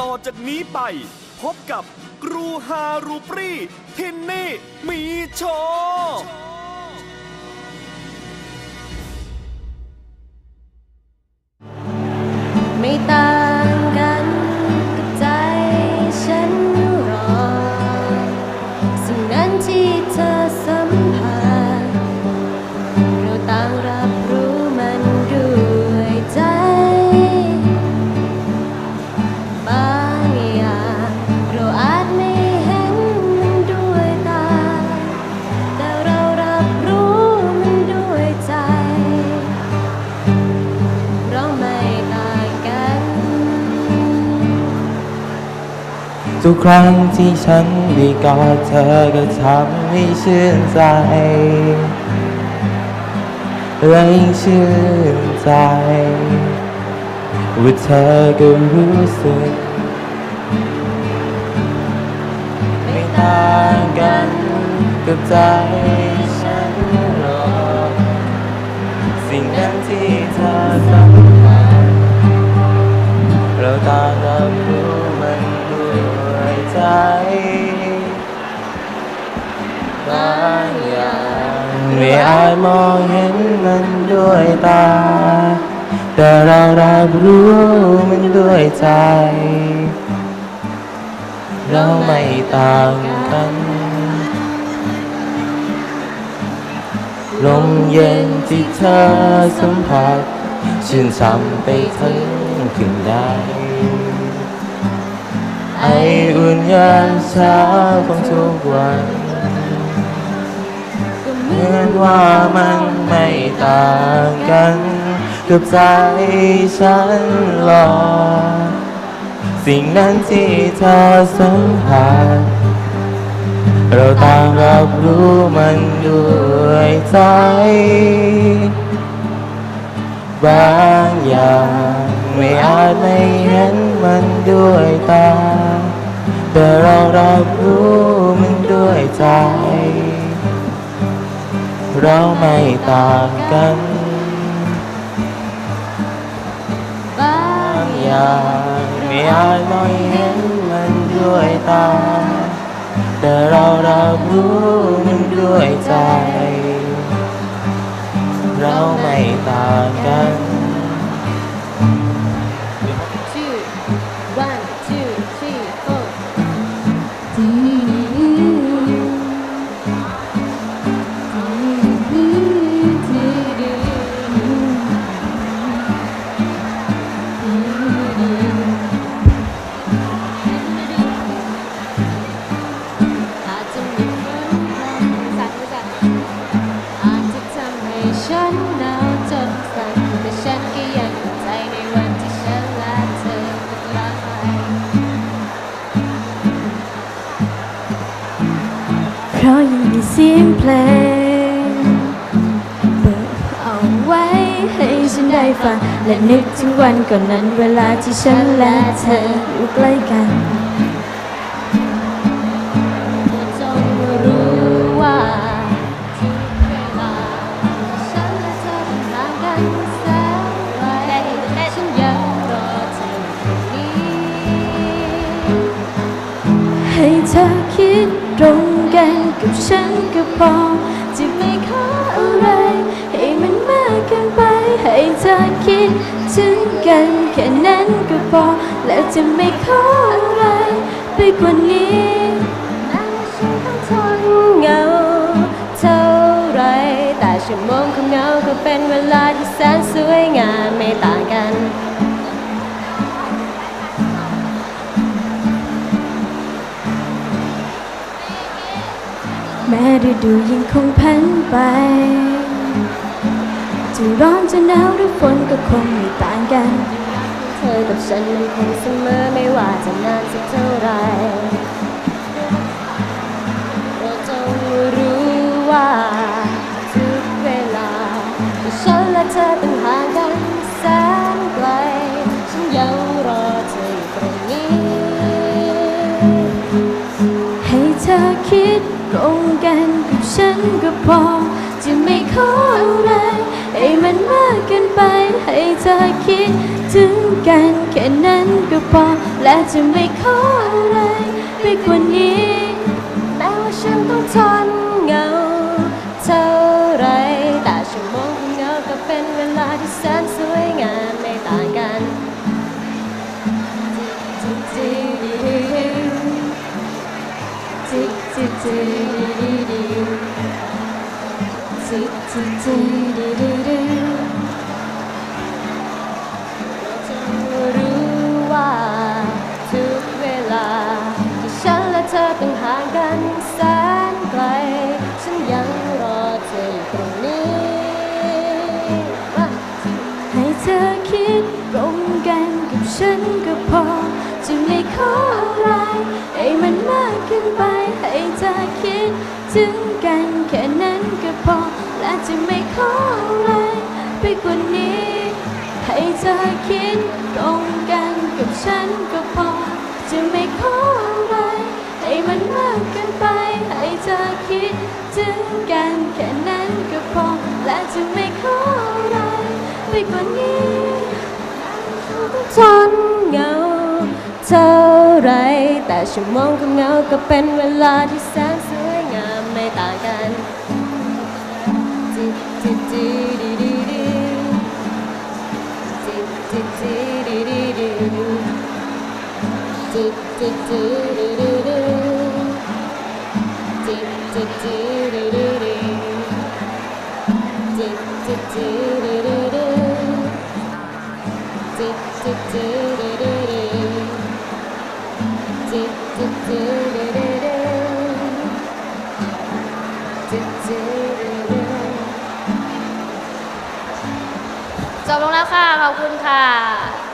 ต่อจากนี้ไป พบกับกรูฮารูปรีทินนี่มีโชว์ไม่ตา ทุกครั้งที่ฉันได้กอดเธอก็ทำให้ชื่นใจและยิ่งชื่นใจว่าเธอก็รู้สึก ไม่ต่างกันกับใจฉันหรอกสิ่งนั้นที่เธอสัมผัสเราต่าง ไม่อาจมองเห็นมันด้วยตา แต่เรารับรู้มันด้วยใจ เราไม่ต่างกันลมเย็นที่เธอสัมผัสชื่นช่ำไปทั้งคืนได้ไออุ่นยามเช้าของทุกวัน มืมือนว่ามันไม่ต่างกัน กับใจฉันหรอกสิ่งนั้นที่เธอสัมผัสเราต่างรับรู้มันด้วยใจบางอย่างไม่อาจไม่เห็นมันด้วยตา แต่เรารับรู้มันด้วยใจ เราไม่ต่างกันบาบางงอย่างไม่อาจไม่เห็นมันด้วยตา แต่เรารับรู้มันด้วยใจ เราไม่ต่างกันชื่อ one two three four ราะยังมีเสียงเพลง เปิดเอาไว้ให้ฉันได้ฟัง และนึกถึงวันก่อนนั้นเวลาที่ฉันและเธออยู่ใกล้กัน กันกับฉันก็พอจะไม่ขออะไร ให้มันมากเกินไป ให้เธอคิดถึงกันแค่นั้นก็พอ แล้วจะไม่ขออะไร ไปกว่านี้แม้ฉันต้องทนเหงาเท่าไร แต่ชั่วโมงของเหงาก็เป็นเวลาที่แสนสวยงามไม่ต่างกัน แม้ฤดูยังคงพันไปจะร้อนจะหนาวหรือฝนก็คงไม่ต่างกัน เธอกับฉันมันคงเสมอไม่ว่าจะนานสักเท่าไรเราจงรู้ว่าทุกเวลาฉันและเธอต้องห่างกันแสนไกลฉันยังรอเธออยู่ตรงนี้ ให้เธอคิด ตรงกันกับฉันก็พอ จะไม่ขออะไร ให้มันมากเกินไป ให้เธอคิดถถึงกันแค่นั้นก็พอ และจะไม่ขออะไรไปกว่านี้ ต้องห่างกันแสนไกล ฉันยังรอเธออยู่ตรงนี้ ให้เธอคิดตรงกันกับฉันก็พอ จะไม่ขออะไรให้มัน มากเกินไปให้เธอคิดถึงกันแค่นั้นก็พอ และจะไม่ขออะไรไปกว่านี้ ให้เธอคิดตรงกันกับฉันก็พอ จะไม่ขออะไรให้มันมากเกินไป ให้เธอคิดถึงกันแค่นั้นก็พอ และจะไม่ขออะไรไปกว่านี้ทนเหงาเท่าไร แต่ชั่วโมงของเงาก็เป็นเวลาที่แสนสวยงามไม่ต่างกันจิจิจิดีดีดีจิจิจิดีดีดีจิจิจิดีดีดีจิจิจิดีดีดีจิจิจีดีดีดีจิจิจีดีดีดี จบลงแล้วค่ะ ขอบคุณค่ะ